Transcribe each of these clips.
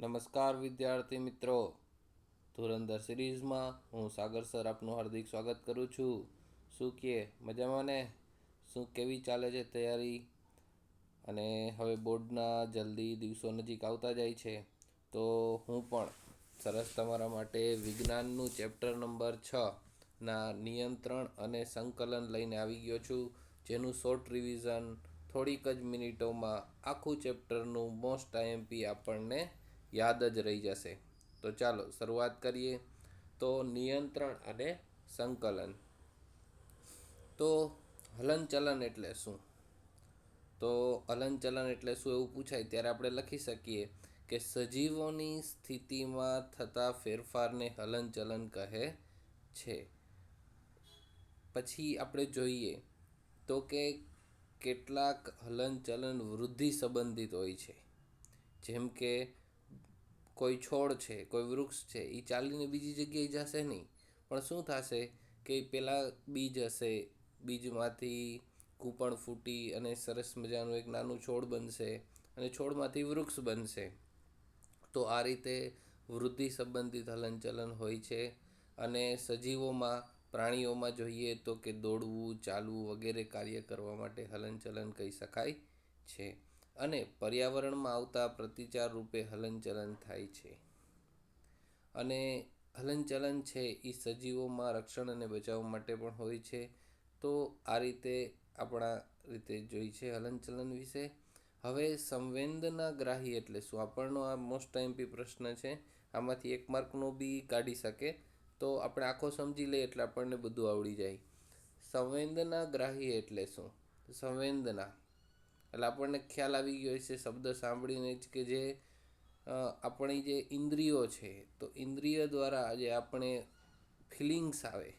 નમસ્કાર વિદ્યાર્થી મિત્રો. ધુરંધર સિરીઝમાં હું સાગર સર આપનું હાર્દિક સ્વાગત કરું છું. શું કહે મજામાં ને? શું કેવી ચાલે છે તૈયારી? અને હવે બોર્ડના જલ્દી દિવસો નજીક આવતા જાય છે. તો હું પણ સરસ તમારા માટે વિજ્ઞાનનું ચેપ્ટર નંબર છ ના નિયંત્રણ અને સંકલન લઈને આવી ગયો છું. જેનું શોર્ટ રિવિઝન થોડીક જ મિનિટોમાં આખું ચેપ્ટરનું મોસ્ટ આઈએમપી આપણને યાદ જ રહી જશે. તો ચાલો, શરૂઆત કરીએ. તો નિયંત્રણ અને સંકલન. તો હલનચલન એટલે શું? તો હલનચલન એટલે શું એવું પૂછાય? ત્યારે આપણે લખી શકીએ કે સજીવોની સ્થિતિમાં થતા ફેરફારને હલનચલન કહે છે. પછી આપણે જોઈએ તો કે કેટલાક હલનચલન વૃદ્ધિ સંબંધિત હોય છે. જેમ કે કોઈ છોડ છે, કોઈ વૃક્ષ છે એ ચાલીને બીજી જગ્યાએ જશે નહીં. પણ શું થશે કે પહેલાં બીજ હશે, બીજમાંથી કૂંપણ ફૂટી અને સરસ મજાનું એક નાનું છોડ બનશે અને છોડમાંથી વૃક્ષ બનશે. તો આ રીતે વૃદ્ધિ સંબંધિત હલનચલન હોય છે અને સજીવોમાં, પ્રાણીઓમાં જોઈએ તો કે દોડવું, ચાલવું વગેરે કાર્ય કરવા માટે હલનચલન કહી શકાય છે. અને પર્યાવરણમાં આવતા પ્રતિચાર રૂપે હલનચલન થાય છે. અને હલનચલન છે એ સજીવોમાં રક્ષણ અને બચાવ માટે પણ હોય છે. તો આ રીતે આપણા રીતે જોઈ છે હલનચલન વિશે. હવે સંવેદના ગ્રાહી એટલે શું? આપણનો આ મોસ્ટ ટાઈમપી પ્રશ્ન છે. આમાંથી એક માર્કનો બી કાઢી શકે. તો આપણે આખો સમજી લઈએ એટલે આપણને બધું આવડી જાય. સંવેદના ગ્રાહી એટલે શું? સંવેદના. એટલે આપણને ખ્યાલ આવી ગયો છે શબ્દ સાંભળીને જ કે જે આપણી જે ઇન્દ્રિયો છે, તો ઇન્દ્રિય દ્વારા જે આપણે ફિલિંગ્સ આવે,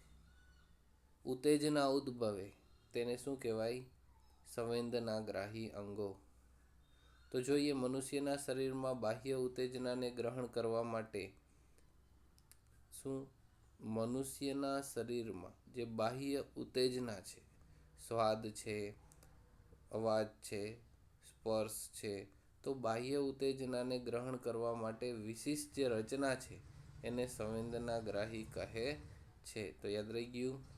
ઉત્તેજના ઉદ્ભવે, તેને શું કહેવાય? સંવેદનાગ્રાહી અંગો. તો જોઈએ મનુષ્યના શરીરમાં બાહ્ય ઉત્તેજનાને ગ્રહણ કરવા માટે શું? મનુષ્યના શરીરમાં જે બાહ્ય ઉત્તેજના છે, સ્વાદ છે અવાજ છે, સ્પર્શ છે, તો બાહ્ય ઉત્તેજનાને ગ્રહણ કરવા માટે વિશિષ્ટ જે રચના છે, એને સંવેદનાગ્રાહી કહે છે. તો યાદ રહી ગયું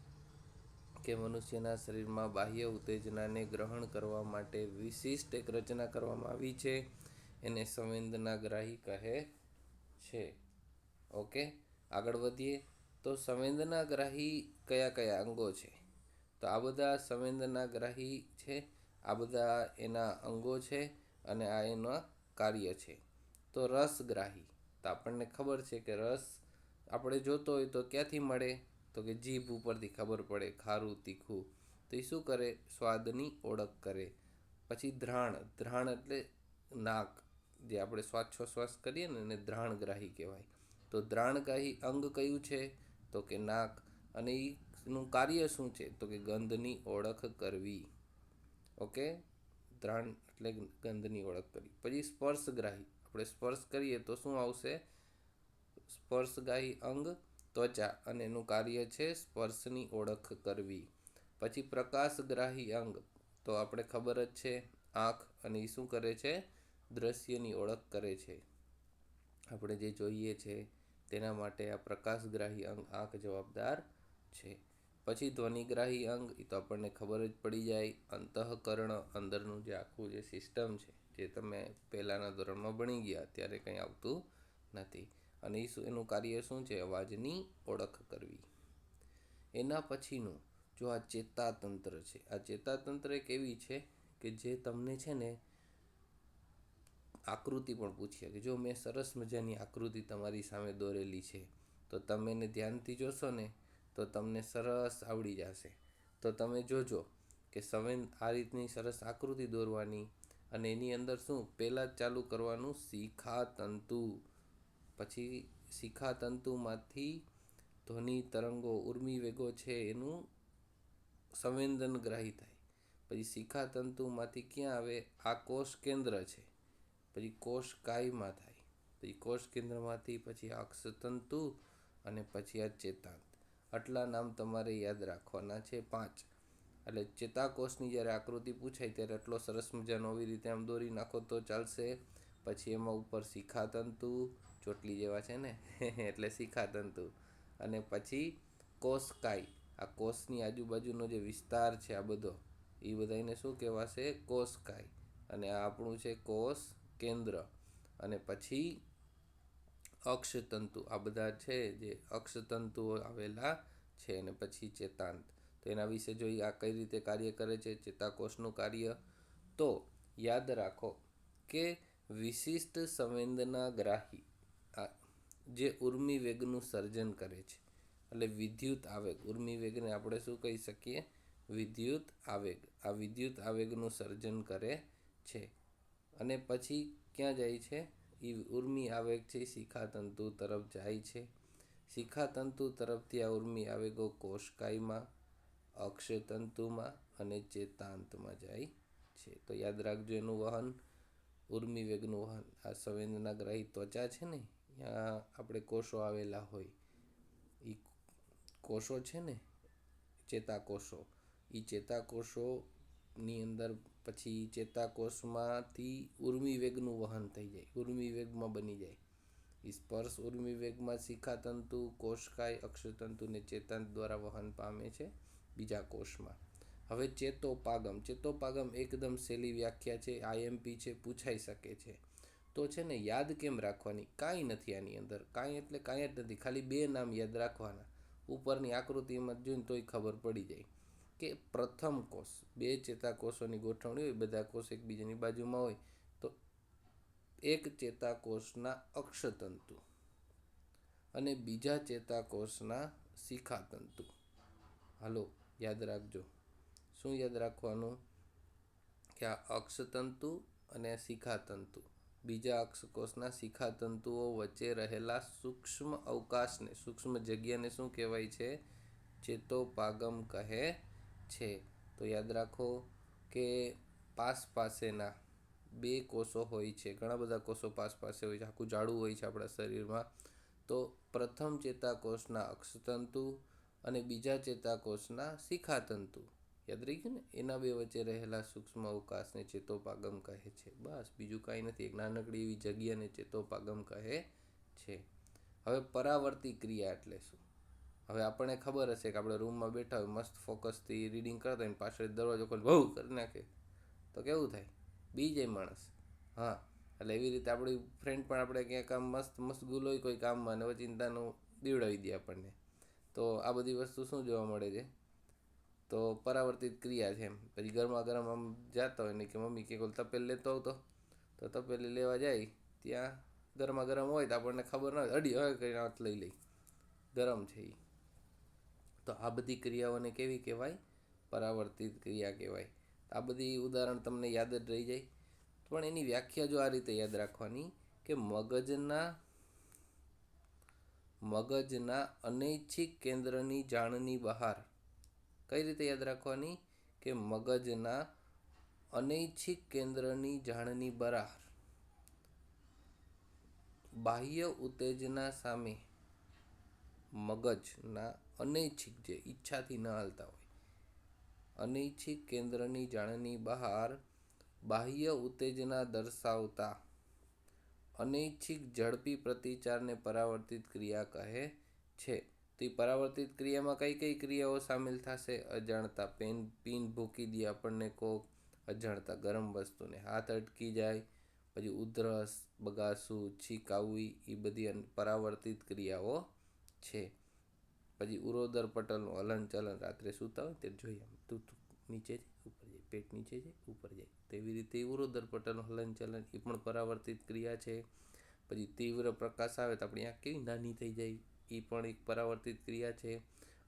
કે મનુષ્યના શરીરમાં બાહ્ય ઉત્તેજનાને ગ્રહણ કરવા માટે વિશિષ્ટ એક રચના કરવામાં આવી છે, એને સંવેદનાગ્રાહી કહે છે. ઓકે, આગળ વધીએ. તો સંવેદનાગ્રાહી કયા કયા અંગો છે? તો આ બધા સંવેદનાગ્રાહી છે. આ બધા એના અંગો છે અને આ એના કાર્ય છે. તો રસગ્રાહી, તો આપણને ખબર છે કે રસ આપણે જોતો હોય તો ક્યાંથી મળે? તો કે જીભ ઉપરથી ખબર પડે, ખારું, તીખું. તો એ શું કરે? સ્વાદની ઓળખ કરે. પછી ધ્રાણ ધ્રાણ એટલે નાક, જે આપણે શ્વાસોશ્વાસ કરીએ ને એને ધ્રાણગ્રાહી કહેવાય. તો ધ્રાણગ્રાહી અંગ કયું છે? તો કે નાક. અને એનું કાર્ય શું છે? તો કે ગંધની ઓળખ કરવી. ઓકે? ધ્રાણ એટલે ગંધની ઓળખ કરવી પછી સ્પર્શગ્રાહી. આપણે સ્પર્શ કરીએ તો શું આવશે? સ્પર્શગ્રાહી અંગ, ત્વચા અને એનું કાર્ય છે સ્પર્શની ઓળખ કરવી. પછી પ્રકાશગ્રાહી અંગ. તો આપણે ખબર જ છે, આંખ અને એ શું કરે છે? દ્રશ્યની ઓળખ કરે છે. આપણે જે જોઈએ છે, તેના માટે આ પ્રકાશગ્રાહી અંગ આંખ જવાબદાર છે. પછી ધ્વનિગ્રાહી અંગ એ તો આપણને ખબર જ પડી જાય, અંતઃકરણ અંદરનું જે આખું જે સિસ્ટમ છે, જે તમે પહેલાંના ધોરણમાં ભણી ગયા ત્યારે કંઈ આવતું નથી. અને એ શું, એનું કાર્ય શું છે? અવાજની ઓળખ કરવી. એના પછીનું, જો આ ચેતાતંત્ર છે, આ ચેતાતંત્ર એક એવી છે કે જે તમને છે ને આકૃતિ પણ પૂછીએ કે જો મેં સરસ મજાની આકૃતિ તમારી સામે દોરેલી છે, તો તમે એને ધ્યાનથી જોશો ને તો તમને સરસ આવડી જશે. તો તમે જોજો કે સંવેદ આ રીતની સરસ આકૃતિ દોરવાની અને એની અંદર શું પહેલાં જ ચાલુ કરવાનું શિખાતંતુ. પછી શિખાતંતુમાંથી ધ્વનિ તરંગો ઉર્મી વેગો છે એનું સંવેદનગ્રાહી થાય. પછી શિખાતંતુમાંથી ક્યાં આવે? આ કોષ કેન્દ્ર છે. પછી કોષ કાયમાં થાય. પછી કોષ કેન્દ્રમાંથી પછી અક્ષતંતુ અને પછી આ ચેતાંત. આટલા નામ તમારે યાદ રાખવાના છે પાંચ. એટલે ચેતાકોષની જ્યારે આકૃતિ પૂછાય ત્યારે એટલો સરસ મજાનો આવી રીતે આમ દોરી નાખો તો ચાલશે. પછી એમાં ઉપર શિખાતંતુ ચોટલી જેવા છે ને? એટલે શિખાતંતુ. અને પછી કોષકાય આ કોષની આજુબાજુનો જે વિસ્તાર છે આ બધો, એ બધાને શું કહેવાશે? કોષકાય અને આ આપણું છે કોષ કેન્દ્ર અને પછી અક્ષતંતુ, આ બધા છે જે અક્ષતંતુઓ આવેલા છે અને પછી ચેતાંત. તો એના વિશે જોઈએ આ કઈ રીતે કાર્ય કરે છે, ચેતાકોષનું કાર્ય, તો યાદ રાખો કે વિશિષ્ટ સંવેદનાગ્રાહી જે ઉર્મિ વેગનું સર્જન કરે છે. એટલે વિદ્યુત આવેગ. ઉર્મિ વેગને આપણે શું કહી શકીએ? વિદ્યુત આવેગ. આ વિદ્યુત આવેગનું સર્જન કરે છે. અને પછી ક્યાં જાય છે? એ ઉર્મિ આવેગ છે શિખાતંતુ તરફ જાય છે. શિખાતંતુ તરફથી આ ઉર્મિ આવેગો કોષકાયમાં, અક્ષતંતુમાં અને ચેતાંતમાં જાય છે. તો યાદ રાખજો એનું વહન, ઉર્મિ વેગનું વહન. આ સંવેદનાગ્રાહી ત્વચા છે ને ત્યાં આપણે કોષો આવેલા હોય. એ કોષો છે ને, ચેતાકોષો. એ ચેતાકોષોની અંદર પછી ચેતાકોષમાંથી ઉર્મિ વેગનું વહન થઈ જાય ઉર્મિવેગમાં બની જાય. સ્પર્શ ઉર્મી વેગમાં શિખાતંતુ, કોષકાય, અક્ષતંતુને ચેતાંત દ્વારા વહન પામે છે બીજા કોષમાં. હવે ચેતોપાગમ. ચેતોપાગમ એકદમ સહેલી વ્યાખ્યા છે આઈએમપી છે, પૂછાઈ શકે છે. તો છે ને યાદ કેમ રાખવાની? કાંઈ નથી આની અંદર. કાંઈ એટલે કાંઈ જ નથી. ખાલી બે નામ યાદ રાખવાના. ઉપરની આકૃતિમાં જોઈને તોય ખબર પડી જાય. કે પ્રથમ કોષ, બે ચેતાકોષોની ગોઠવણી હોય, બધા કોષ એકબીજાની બાજુમાં હોય, તો એક ચેતાકોષના અક્ષતંતુ અને બીજા ચેતાકોષના શિખાતંતુ. હાલો, યાદ રાખજો. શું યાદ રાખવાનું? કે આ અક્ષતંતુ અને શિખાતંતુ. બીજા અક્ષકોષના શિખાતંતુઓ વચ્ચે રહેલા સૂક્ષ્મ અવકાશને, સૂક્ષ્મ જગ્યાને શું કહેવાય છે? ચેતોપાગમ કહે છે. તો યાદ રાખો કે પાસ પાસેના બે કોષો હોય છે. ઘણા બધા કોષો પાસ પાસે હોય છે. આખું જાડું હોય છે આપણા શરીરમાં. તો પ્રથમ ચેતાકોષના અક્ષતંતુ અને બીજા ચેતાકોષના શિખાતંતુ. યાદ રહી ગયું ને? એના બે વચ્ચે રહેલા સૂક્ષ્મ અવકાશને ચેતોપાગમ કહે છે. બસ, બીજું કાંઈ નથી. એક નાનકડી એવી જગ્યાને ચેતોપાગમ કહે છે. હવે પરાવર્તી ક્રિયા એટલે શું? હવે આપણને ખબર હશે કે આપણે રૂમમાં બેઠા હોય, મસ્ત ફોકસથી રીડિંગ કરતા હોય પાછળ દરવાજો ખોલ બહુ કરી નાખે. તો કેવું થાય? બી માણસ. હા, એટલે એવી રીતે આપણી ફ્રેન્ડ પણ આપણે ક્યાંક આમ મસ્ત મસ્ત હોય કોઈ કામમાં ને ચિંતાનું દીવડાવી દે આપણને. તો આ બધી વસ્તુ શું જોવા મળે છે? તો પરાવર્તિત ક્રિયા છે એમ. પછી ગરમા ગરમ આમ જતા હોય ને કે મમ્મી કે કોઈ તપેલ લેતો આવતો. તો તપેલી લેવા જાય, ત્યાં ગરમા ગરમ હોય તો આપણને ખબર ના હોય, અડી હવે કંઈ હાથ લઈ લઈ. ગરમ છે એ તો આ બધી ક્રિયાઓને કેવી કહેવાય? પરાવર્તિત ક્રિયા કહેવાય. આ બધી ઉદાહરણ તમને યાદ જ રહી જાય. પણ એની વ્યાખ્યા જો આ રીતે યાદ રાખવાની કે મગજના મગજના અનૈચ્છિક કેન્દ્રની જાણની બહાર કઈ રીતે યાદ રાખવાની? કે મગજના અનૈચ્છિક કેન્દ્રની જાણની બહાર બાહ્ય ઉત્તેજના સામે મગજના અનૈચ્છિક જે ઈચ્છાથી ન હાલતા હોય. અનૈચ્છિક કેન્દ્રની જાણની બહાર બાહ્ય ઉત્તેજના દર્શાવતા અનૈચ્છિક ઝડપી પ્રતિચારને પરાવર્તિત ક્રિયા કહે છે. તો એ પરાવર્તિત ક્રિયામાં કઈ કઈ ક્રિયાઓ સામેલ થશે? અજાણતા પેન, પીન ભૂકી દે આપણને કોક. અજાણતા ગરમ વસ્તુને હાથ અટકી જાય. પછી ઉધરસ, બગાસું છીકાવવી એ બધી પરાવર્તિત ક્રિયાઓ છે. પછી ઉરોદર પટલનું હલન ચલન રાત્રે સૂતા હોય તે જોઈએ તું નીચે જાય ઉપર જાય, પેટ નીચે જાય ઉપર જાય. તેવી રીતે ઉરોદર પટલનું હલન ચલન એ પણ પરાવર્તિત ક્રિયા છે. પછી તીવ્ર પ્રકાશ આવે તો આપણી આંખ કેવી નાની થઈ જાય એ પણ એક પરાવર્તિત ક્રિયા છે.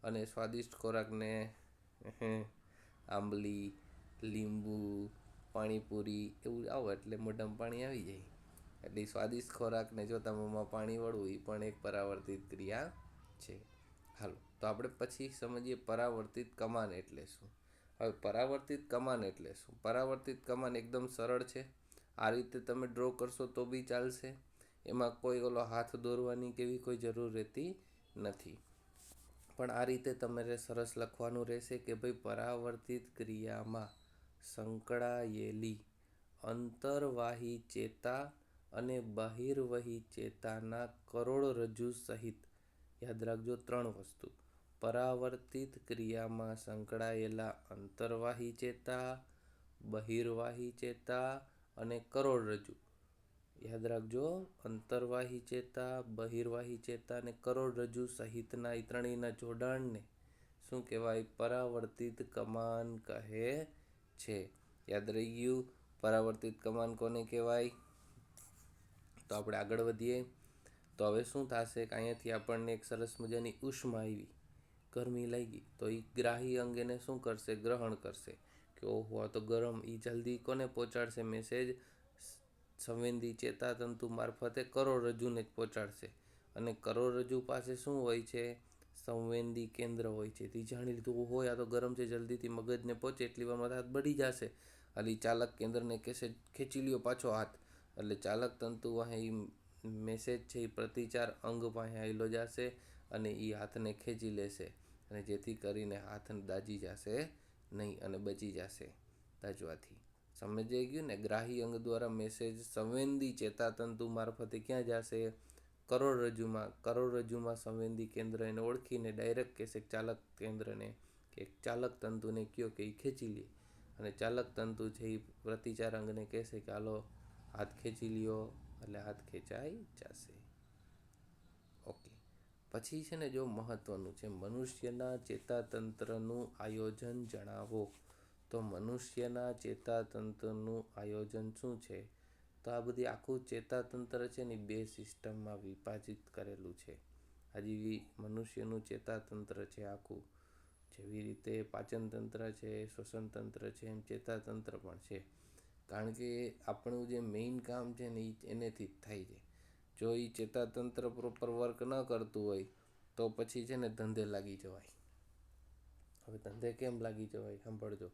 અને સ્વાદિષ્ટ ખોરાકને આંબલી, લીંબુ, પાણીપુરી એવું આવો એટલે મોઢામાં પાણી આવી જાય. એટલે સ્વાદિષ્ટ ખોરાકને જોતા મોંમાં પાણી વળવું એ પણ એક પરાવર્તિત ક્રિયા છે. હાલો, તો આપણે પછી સમજીએ પરાવર્તિત કમાન એટલે શું? હવે પરાવર્તિત કમાન એટલે શું? પરાવર્તિત કમાન એકદમ સરળ છે. આ રીતે તમે ડ્રો કરશો તો બી ચાલશે. એમાં કોઈ ઓલો હાથ દોરવાની કેવી કોઈ જરૂર રહેતી નથી. પણ આ રીતે તમારે સરસ લખવાનું રહેશે કે ભાઈ પરાવર્તિત ક્રિયામાં સંકળાયેલી અંતરવાહી ચેતા અને બહિર્વહી ચેતાના કરોડરજ્જુ સહિત યાદ રાખજો, ત્રણ વસ્તુ. પરાવર્તિત ક્રિયામાં સંકળાયેલા અંતર્વાહી ચેતા, બહિર્વાહી ચેતા અને કરોડરજ્જુ યાદ રાખજો, અંતર્વાહી ચેતા, બહિર્વાહી ચેતા અને કરોડરજ્જુ સહિતના એ જોડાણને શું કહેવાય? પરાવર્તિત કમાન કહે છે. યાદ રહી ગયું પરાવર્તિત કમાન કોને કહેવાય? તો આપણે આગળ વધીએ. તો હવે શું થશે કે અહીંયાથી આપણને એક સરસ મજાની ઉષ્મા આવી. ગરમી લાગી. તો એ ગ્રાહી અંગેને શું કરશે? ગ્રહણ કરશે. કે ઓહો, આ તો ગરમ. એ જલ્દી કોને પહોંચાડશે? મેસેજ? સંવેદી ચેતાતંતુ મારફતે કરોડરજ્જુને જ પહોંચાડશે. અને કરોડરજ્જુ પાસે શું હોય છે? સંવેદી કેન્દ્ર હોય છે. તે જાણી લીધું હોય આ તો ગરમ છે. જલ્દીથી મગજને પહોંચે એટલી વારમાં હાથ બળી જશે. એટલે ચાલક કેન્દ્રને કેસે, ખેંચી લ્યો પાછો હાથ. એટલે ચાલક તંતુ અહીં મેસેજ છે એ પ્રતિચાર અંગ પાસે આવેલો જશે અને એ હાથને ખેંચી લેશે અને જેથી કરીને હાથ દાજી જશે નહીં અને બચી જશે. દાજવાથી. સમજાઈ ગયું ને? ગ્રાહી અંગ દ્વારા મેસેજ સંવેદી ચેતાતંતુ મારફતે ક્યાં જશે? કરોડરજ્જુમાં કરોડરજ્જુમાં સંવેદી કેન્દ્ર એને ઓળખીને ડાયરેક્ટ કહેશે ચાલક કેન્દ્રને કે ચાલક તંતુને કયો કે એ ખેંચી લે. અને ચાલક તંતુ છે એ પ્રતિચાર અંગને કહેશે કે, હાલો, હાથ ખેંચી લ્યો એટલે હાથ ખેંચાઈ જશે. ઓકે પછી છે ને જો મહત્ત્વનું છે, મનુષ્યના ચેતાતંત્રનું આયોજન જણાવો. તો મનુષ્યના ચેતાતંત્રનું આયોજન શું છે? તો આ બધી આખું ચેતાતંત્ર છે ને બે સિસ્ટમમાં વિભાજિત કરેલું છે. હજી મનુષ્યનું ચેતાતંત્ર છે આખું. જેવી રીતે પાચનતંત્ર છે, શ્વસનતંત્ર છે, એમ ચેતાતંત્ર પણ છે. કારણ કે આપણું જે મેઇન કામ છે ને એ એનેથી જ થાય છે. જો એ ચેતાતંત્ર પ્રોપર વર્ક ન કરતું હોય, તો પછી છે ને ધંધે લાગી જવાય. હવે ધંધે કેમ લાગી જવાય, સાંભળજો.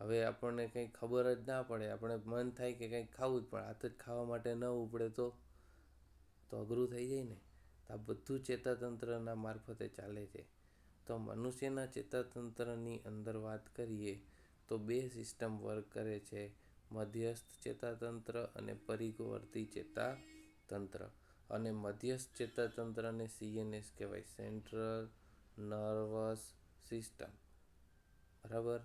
હવે આપણને કંઈ ખબર જ ના પડે, આપણે મન થાય કે કંઈક ખાવું જ પણ હાથ જ ખાવા માટે ન ઉપડે તો તો અઘરું થઈ જાય ને. તો આ બધું ચેતાતંત્રના મારફતે ચાલે છે. તો મનુષ્યના ચેતાતંત્રની અંદર વાત કરીએ, તો બે સિસ્ટમ વર્ક કરે છે. મધ્યસ્થ ચેતાતંત્ર અને પરિવર્તી ચેતાતંત્ર. અને મધ્યસ્થ ચેતાતંત્રને સીએનએસ કહેવાય. સેન્ટ્રલ નર્વસ સિસ્ટમ બરાબર?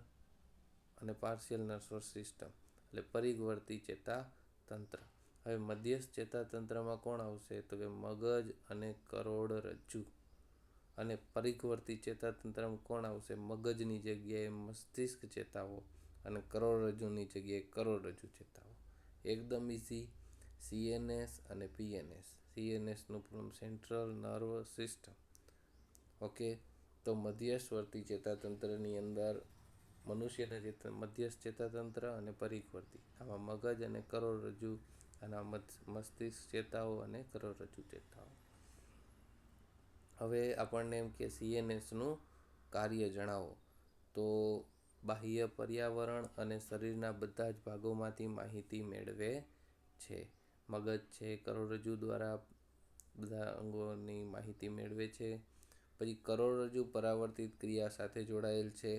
અને પાર્શિયલ નર્વસ સિસ્ટમ એટલે પરિવર્તી ચેતાતંત્ર. હવે મધ્યસ્થ ચેતાતંત્રમાં કોણ આવશે? તો કે મગજ અને કરોડરજ્જુ અને પરિવર્તી ચેતાતંત્રમાં કોણ આવશે? મગજની જગ્યાએ મસ્તિષ્ક ચેતાઓ. અને કરોડરજ્જુની જગ્યાએ કરોડરજ્જુ ચેતાવો. એકદમ ઇઝી સીએનએસ અને પીએનએસ સીએનએસનું પૂર્ણ સેન્ટ્રલ નર્વ સિસ્ટમ ઓકે તો મધ્યસ્વર્તી ચેતાતંત્રની અંદર મનુષ્યના ચેતા, મધ્યસ્થ ચેતાતંત્ર અને પરિવર્તી આમાં મગજ અને કરોડરજ્જુ અને મસ્તિષ્ક ચેતાઓ અને કરોડરજ્જુ ચેતાઓ. હવે આપણને એમ કે સીએનએસનું કાર્ય જણાવો. તો બાહ્ય પર્યાવરણ અને શરીરના બધા જ ભાગોમાંથી માહિતી મેળવે છે. મગજ છે, કરોડરજ્જુ દ્વારા બધા અંગોની માહિતી મેળવે છે. પછી કરોડરજ્જુ પરાવર્તિત ક્રિયા સાથે જોડાયેલ છે.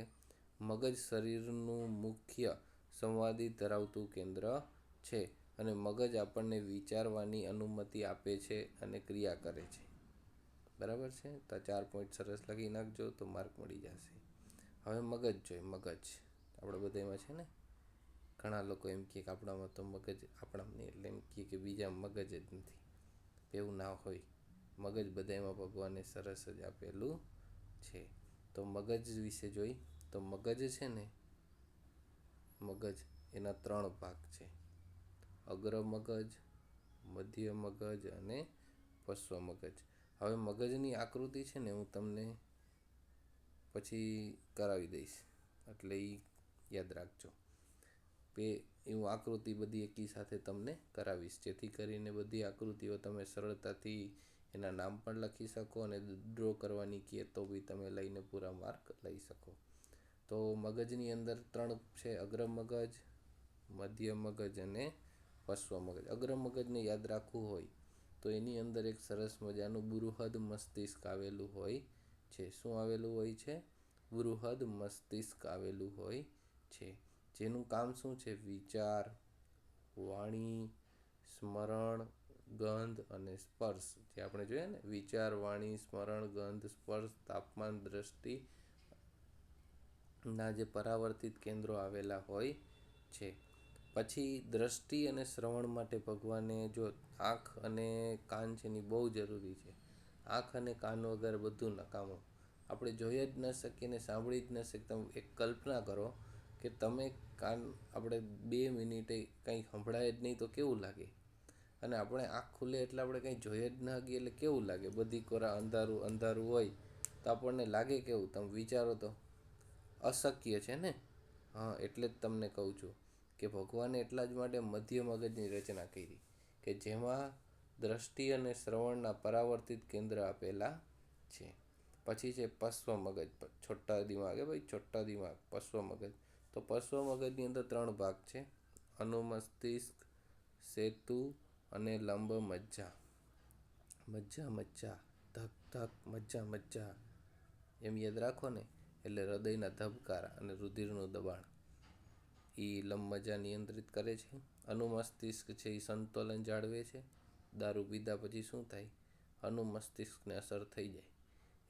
મગજ શરીરનું મુખ્ય સંવાદી ધરાવતું કેન્દ્ર છે અને મગજ આપણને વિચારવાની અનુમતિ આપે છે અને ક્રિયા કરે છે. બરાબર છે? તો ચાર પોઈન્ટ સરસ લખી નાખજો તો માર્ક મળી જશે. હવે મગજ જોઈએ, મગજ. આપણે બધામાં છે ને, ઘણા લોકો એમ કહે કે આપણામાં તો મગજ આપણામાં નહીં, એટલે એમ કહે કે બીજા મગજ જ નથી. એવું ના હોય. મગજ બધામાં ભગવાને સરસ જ આપેલું છે. તો મગજ વિશે જોઈ, તો મગજ છે ને, મગજ એના ત્રણ ભાગ છે. અગ્ર મગજ, મધ્ય મગજ અને પશ્વ મગજ. હવે મગજની આકૃતિ છે ને, હું તમને પછી કરાવી દઈશ. એટલે એ યાદ રાખજો. બે હું આકૃતિ બધી એકી સાથે તમને કરાવીશ. જેથી કરીને બધી આકૃતિઓ તમે સરળતાથી એના નામ પણ લખી શકો અને ડ્રો કરવાની કહે તો બી તમે લઈને પૂરા માર્ક લઈ શકો. તો મગજની અંદર ત્રણ છે, અગ્ર મગજ, મધ્ય મગજ અને પશ્વ મગજ. અગ્ર મગજને યાદ રાખવું હોય તો એની અંદર એક સરસ મજાનું બૃહદ મસ્તિષ્ક આવેલું હોય છે. શું આવેલું હોય છે? બૃહદ મસ્તિષ્ક આવેલું હોય છે. જેનું કામ શું છે? વિચાર, વાણી, સ્મરણ, ગંધ અને સ્પર્શ. જે આપણે જોઈએ ને, વિચાર, વાણી, સ્મરણ, ગંધ, સ્પર્શ, તાપમાન, દ્રષ્ટિ ના જે પરાવર્તિત કેન્દ્રો આવેલા હોય છે. પછી દ્રષ્ટિ અને શ્રવણ માટે ભગવાને જો આંખ અને કાન છે એની બહુ જરૂરી છે. આંખ અને કાન વગર બધું નકામું. આપણે જોઈ જ ન શકીએ ને સાંભળી જ ન શકીએ, તમે એક કલ્પના કરો કે તમે કાન આપણે બે મિનિટે કંઈ સંભળાય જ નહીં તો કેવું લાગે? અને આપણે આંખ ખુલે એટલે આપણે કંઈ જોઈએ જ ન શકીએ એટલે કેવું લાગે? બધી કોરા અંધારું અંધારું હોય તો આપણને લાગે કેવું? તમે વિચારો તો. અશક્ય છે ને? હા, એટલે જ તમને કહું છું કે ભગવાને એટલા જ માટે મધ્ય મગજની રચના કરી કે જેમાં દ્રષ્ટિ અને શ્રવણના પરાવર્તિત કેન્દ્ર આપેલા છે. પછી છે પશ્વ મગજ. છોટા દિમાગ એ ભાઈ, છોટા દિમાગ પશ્વ મગજ. તો પશ્વ મગજની અંદર ત્રણ ભાગ છે. અનુમસ્તિષ્ક સેતુ અને લંબ મજ્જા. મજ્જા મજ્જા. ધક ધક, મજ્જા મજ્જા. એમ યાદ રાખો ને એટલે હૃદયના ધબકારા અને રુધિરનું દબાણ. એ લંબ મજા નિયંત્રિત કરે છે. અનુમસ્તિષ્ક છે એ સંતુલન જાળવે છે. દારૂ પીધા પછી શું થાય? અનુમસ્તિષ્કને અસર થઈ જાય.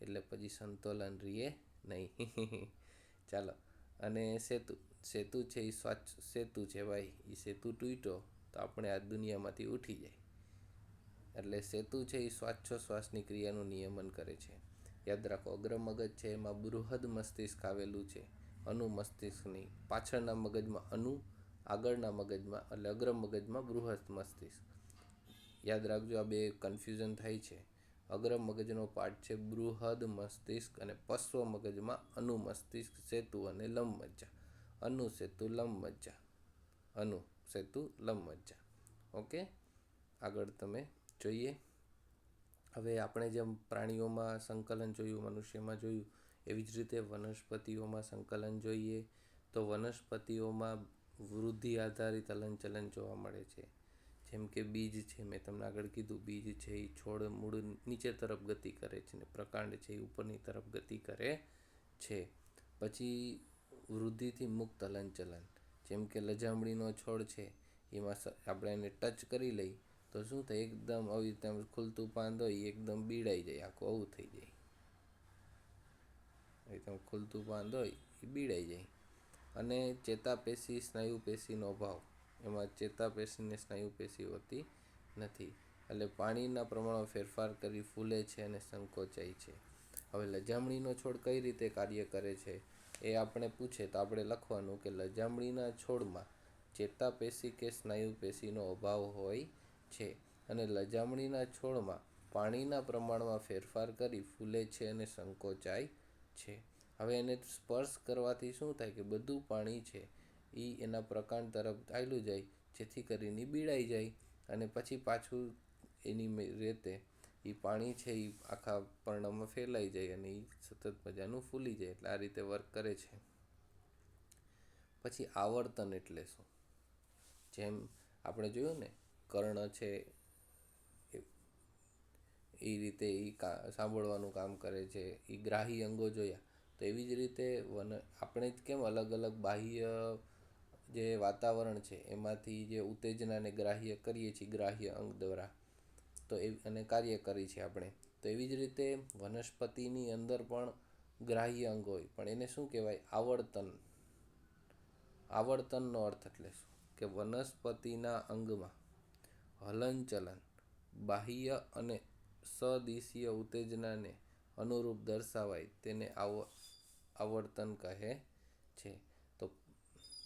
એટલે પછી સંતુલન રહીએ નહીં. ચાલો. અને સેતુ સેતુ છે એ સ્વચ્છ, સેતુ છે ભાઈ. એ સેતુ તૂટ્યો તો આપણે આ દુનિયામાંથી ઉઠી જાય. એટલે સેતુ છે એ શ્વાસની ક્રિયાનું નિયમન કરે છે. યાદ રાખો, અગ્ર મગજ છે એમાં બૃહદ મસ્તિષ્ક આવેલું છે. અનુ મસ્તિષ્કની પાછળના મગજમાં અનુ, આગળના મગજમાં, એટલે અગ્ર મગજમાં બૃહદ મસ્તિષ્ક. યાદ રાખજો આ બે કન્ફ્યુઝન થાય છે. અગ્ર મગજનો પાર્ટ છે બૃહદ મસ્તિષ્ક અને પશ્વ મગજમાં અનુ મસ્તિષ્ક, સેતુ અને લંબ મજ્જા અનુ સેતુ લંબ મજ્જા અનુ સેતુ લંબ મજ્જા ઓકે? આગળ તમે જોઈએ. હવે આપણે જેમ પ્રાણીઓમાં સંકલન જોયું, મનુષ્યમાં જોયું, એવી જ રીતે વનસ્પતિઓમાં સંકલન જોઈએ તો વનસ્પતિઓમાં વૃદ્ધિ આધારિત હલનચલન જોવા મળે છે. જેમ કે બીજ છે, મેં તમને આગળ કીધું, બીજ છે એ છોડ મૂળ નીચે તરફ ગતિ કરે છે ને પ્રકાંડ છે એ ઉપરની તરફ ગતિ કરે છે. પછી વૃદ્ધિથી મુક્ત હલનચલન જેમ કે લજામણીનો છોડ છે, એમાં આપણે એને ટચ કરી લઈ તો શું થાય, એકદમ આવી રીતે ખુલતું પાન હોય એકદમ બીડાઈ જાય, આખું આવું થઈ જાય. એકદમ ખુલતું પાન હોય એ બીડાઈ જાય. અને ચેતાપેશી સ્નાયુ પેશીનો અભાવ એમાં ચેતાપેશીને સ્નાયુપેશી હોતી નથી. એટલે પાણીના પ્રમાણમાં ફેરફાર કરી ફૂલે છે અને સંકોચાય છે. હવે લજામણીનો છોડ કઈ રીતે કાર્ય કરે છે એ આપણે પૂછે તો આપણે લખવાનું કે લજામણીના છોડમાં ચેતાપેશી કે સ્નાયુપેશીનો અભાવ હોય છે અને લજામણીના છોડમાં પાણીના પ્રમાણમાં ફેરફાર કરી ફૂલે છે અને સંકોચાય છે. હવે એને સ્પર્શ કરવાથી શું થાય કે બધું પાણી છે. એ એના પ્રકાંડ તરફ ચાલ્યું જાય, જેથી કરીને બીડાઈ જાય અને પછી પાછું એની રેતે એ પાણી છે એ આખા પર્ણમાં ફેલાઈ જાય અને એ સતત મજાનું ફૂલી જાય, એટલે આ રીતે વર્ક કરે છે. પછી આવર્તન એટલે શું? જેમ આપણે જોયું ને, કર્ણ છે એ રીતે એ કા, સાંભળવાનું કામ કરે છે એ ગ્રાહી અંગો જોયા, તો એવી જ રીતે વન, આપણે જ કેમ અલગ અલગ બાહ્ય જે વાતાવરણ છે, એમાંથી જે ઉત્તેજનાને ગ્રાહ્ય કરીએ છીએ, ગ્રાહ્ય અંગ દ્વારા, તો એ, અને કાર્ય કરી છે આપણે. તો એવી જ રીતે વનસ્પતિની અંદર પણ ગ્રાહ્ય અંગ હોય, પણ એને શું કહેવાય? આવર્તન. આવર્તનનો અર્થ એટલે શું? કે વનસ્પતિના અંગમાં હલનચલન, બાહ્ય અને સદિશીય ઉત્તેજનાને અનુરૂપ દર્શાવાય તેને આવ, આવર્તન કહે છે.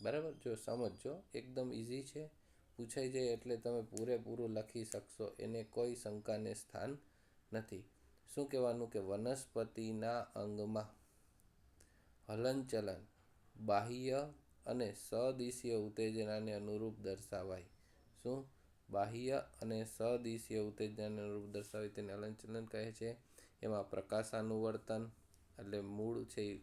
બરાબર? જો સમજો એકદમ ઇઝી છે. પૂછાઈ જાય એટલે તમે પૂરેપૂરું લખી શકશો. એને કોઈ શંકાને સ્થાન નથી. શું કહેવાનું? કે વનસ્પતિના અંગમાં હલનચલન, બાહ્ય અને સદિશીય ઉત્તેજનાને અનુરૂપ દર્શાવાય. શું? બાહ્ય અને સદિશીય ઉત્તેજનાને અનુરૂપ દર્શાવાય તેને હલનચલન કહે છે. એમાં પ્રકાશાનુવર્તન, એટલે મૂળ છે એ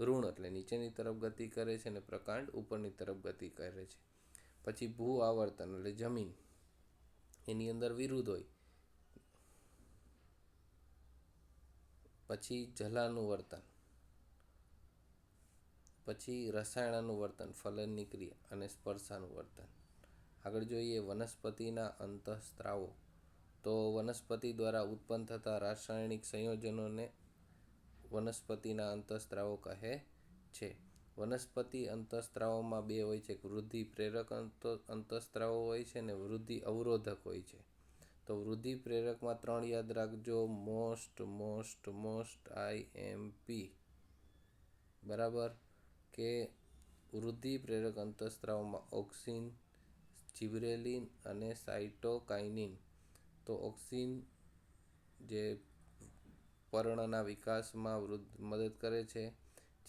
ઋણ એટલે નીચેની તરફ ગતિ કરે છે અને પ્રકાંડ ઉપરની તરફ ગતિ કરે છે. પછી ભૂ આવર્તન એટલે જમીન. એની અંદર વિરુદ્ધ હોય. પછી જલાનું વર્તન. પછી રસાયણાનું વર્તન, ફલનની ક્રિયા અને સ્પર્શાનું વર્તન. આગળ જોઈએ વનસ્પતિના અંતઃસ્ત્રાવો. તો વનસ્પતિ દ્વારા ઉત્પન્ન થતા રાસાયણિક સંયોજનોને વનસ્પતિના અંતઃસ્ત્રાવો કહે છે. વનસ્પતિ અંતઃસ્ત્રાવોમાં બે હોય છે વૃદ્ધિ પ્રેરક અંતઃસ્ત્રાવો હોય છે અને વૃદ્ધિ અવરોધક હોય છે. તો વૃદ્ધિ પ્રેરકમાં ત્રણ યાદ રાખજો. Most most most, I, M, P. બરાબર? કે વૃદ્ધિ પ્રેરક અંતઃસ્ત્રાવમાં ઓક્સિન જીબ્રેલિન અને સાઇટોકાઇનિન તો ઓક્સિન જે પર્ણના વિકાસમાં વૃદ્ધ મદદ કરે છે.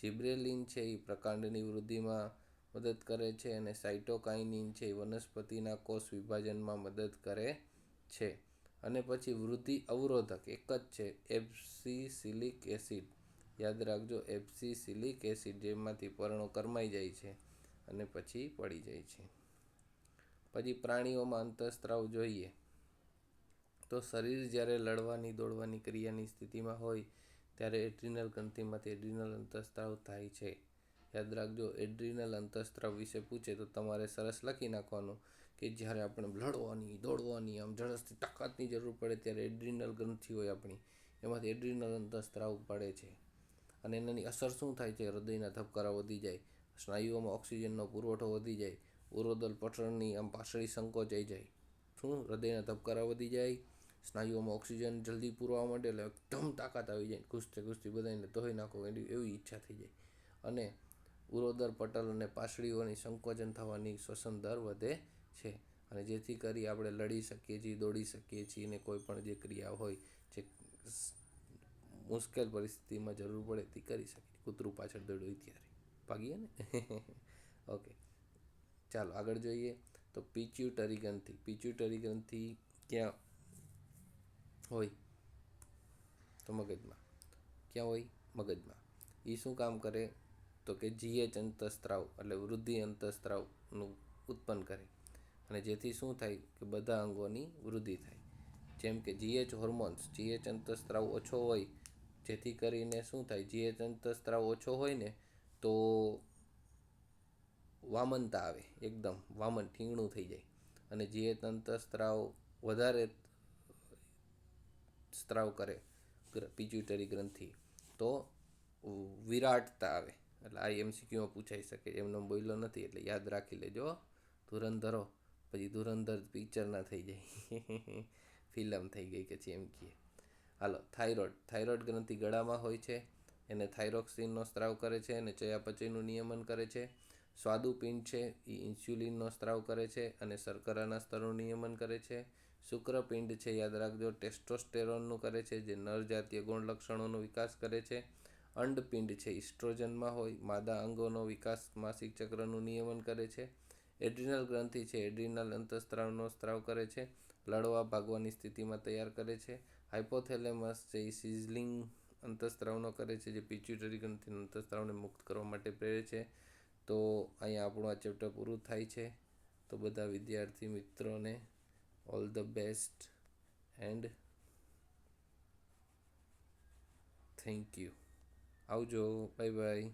જીબ્રેલિન છે એ પ્રકાંડની વૃદ્ધિમાં મદદ કરે છે અને સાઇટોકાઇનિન છે એ વનસ્પતિના કોષ વિભાજનમાં મદદ કરે છે. અને પછી વૃદ્ધિ અવરોધક એક જ છે એબ્સિસિલિક એસિડ. યાદ રાખજો એબ્સિસિલિક એસિડ જેમાંથી પર્ણો કરમાઈ જાય છે અને પછી પડી જાય છે. પછી પ્રાણીઓમાં અંતઃસ્ત્રાવ જોઈએ. તો શરીર જ્યારે લડવાની, દોડવાની ક્રિયાની સ્થિતિમાં હોય, ત્યારે એડ્રિનલ ગ્રંથિમાંથી એડ્રિનલ અંતઃસ્ત્રાવ થાય છે. યાદ રાખજો, એડ્રિનલ અંતઃસ્ત્રાવ વિશે પૂછે તો તમારે સરસ લખી નાખવાનું કે જ્યારે આપણે લડવાની, દોડવાની, આમ ઝડપથી તાકાતની જરૂર પડે ત્યારે એડ્રિનલ ગ્રંથિ હોય આપણી, એમાંથી એડ્રિનલ અંતઃસ્ત્રાવ પડે છે. અને એનાની અસર શું થાય છે? હૃદયના ધબકારા વધી જાય, સ્નાયુઓમાં ઓક્સિજનનો પુરવઠો વધી જાય, ઉરોદલ પટળની આમ પાછળી સંકોચાઈ જાય. શું? હૃદયના ધબકારા વધી જાય સ્નાયુઓમાં ઓક્સિજન જલ્દી પૂરવા માંડે એટલે એકદમ તાકાત આવી જાય ઘૂસતે ઘૂસતી બધાને ધોઈ નાખો, એની એવી ઈચ્છા થઈ જાય. અને ઉરોદર પટલ અને પાસળીઓની સંકોચન થવાની શ્વસન દર વધે છે. અને જેથી કરી આપણે લડી શકીએ છીએ, દોડી શકીએ છીએ અને કોઈ પણ જે ક્રિયા હોય જે મુશ્કેલ પરિસ્થિતિમાં જરૂર પડે તે કરી શકીએ કૂતરું પાછળ દોડ્યું ત્યારે. ભાગીએ ને? ઓકે. ચાલો આગળ જોઈએ. તો પિચ્યુટરી ગ્રંથિ. પિચ્યુટરી ગ્રંથિ ક્યાં હોય તો મગજમાં. ક્યાં હોય? મગજમાં. એ શું કામ કરે? તો કે જીએચ અંતઃસ્ત્રાવ એટલે વૃદ્ધિ અંતઃસ્ત્રાવનું ઉત્પન્ન કરે. અને જેથી શું થાય કે બધા અંગોની વૃદ્ધિ થાય. જેમ કે જીએચ હોર્મોન્સ. જીએચ અંતઃસ્ત્રાવ ઓછો હોય, જેથી કરીને શું થાય? જીએચ અંતઃસ્ત્રાવ ઓછો હોય ને, તો વામનતા આવે. એકદમ વામન ઠીંગણું થઈ જાય. અને જીએચ અંતઃસ્ત્રાવ વધારે સ્ત્રાવ કરે પિચ્યુટરી ગ્રંથિ. તો વિરાટતા આવે. એટલે આ એમસીક્યુમાં પૂછાઈ શકે. એમનો બોલ્યો નથી, એટલે યાદ રાખી લેજો ધુરંધરો પછી ધુરંધર પિક્ચર ના થઈ જાય. ફિલ્મ થઈ ગઈ કે છે એમ કહીએ હાલો થાઇરોઇડ થાઇરોઇડ ગ્રંથિ ગળામાં હોય છે. એને થાઇરોક્સિનનો સ્ત્રાવ કરે છે અને ચયાપચયનું નિયમન કરે છે. સ્વાદુપિંડ છે એ ઇન્સ્યુલિનનો સ્ત્રાવ કરે છે અને શર્કરાના સ્તરનું નિયમન કરે છે. શુક્રપિંડ છે, યાદ રાખજો. ટેસ્ટોસ્ટેરોનનું કરે છે, જે નર જાતીય ગુણ વિકાસ કરે છે. અંડપિંડ છે, ઇસ્ટ્રોજનમાં હોય. માદા અંગોનો વિકાસ માસિક ચક્રનું નિયમન કરે છે. એડ્રિનલ ગ્રંથિ છે, એડ્રિનલ અંતઃસ્ત્રાવનો સ્ત્રાવ કરે છે. લડવા ભાગવાની સ્થિતિમાં તૈયાર કરે છે. હાઇપોથેલેમસ છે, એ સિઝલિંગ અંતઃસ્ત્રાવનો કરે છે, જે પિચ્યુટરી ગ્રંથિના અંતઃસ્ત્રાવને મુક્ત કરવા માટે પ્રેરે છે. તો અહીંયા આપણું આ ચેપ્ટર પૂરું થાય છે. તો બધા વિદ્યાર્થી મિત્રોને all the best and thank you આવજો બાય બાય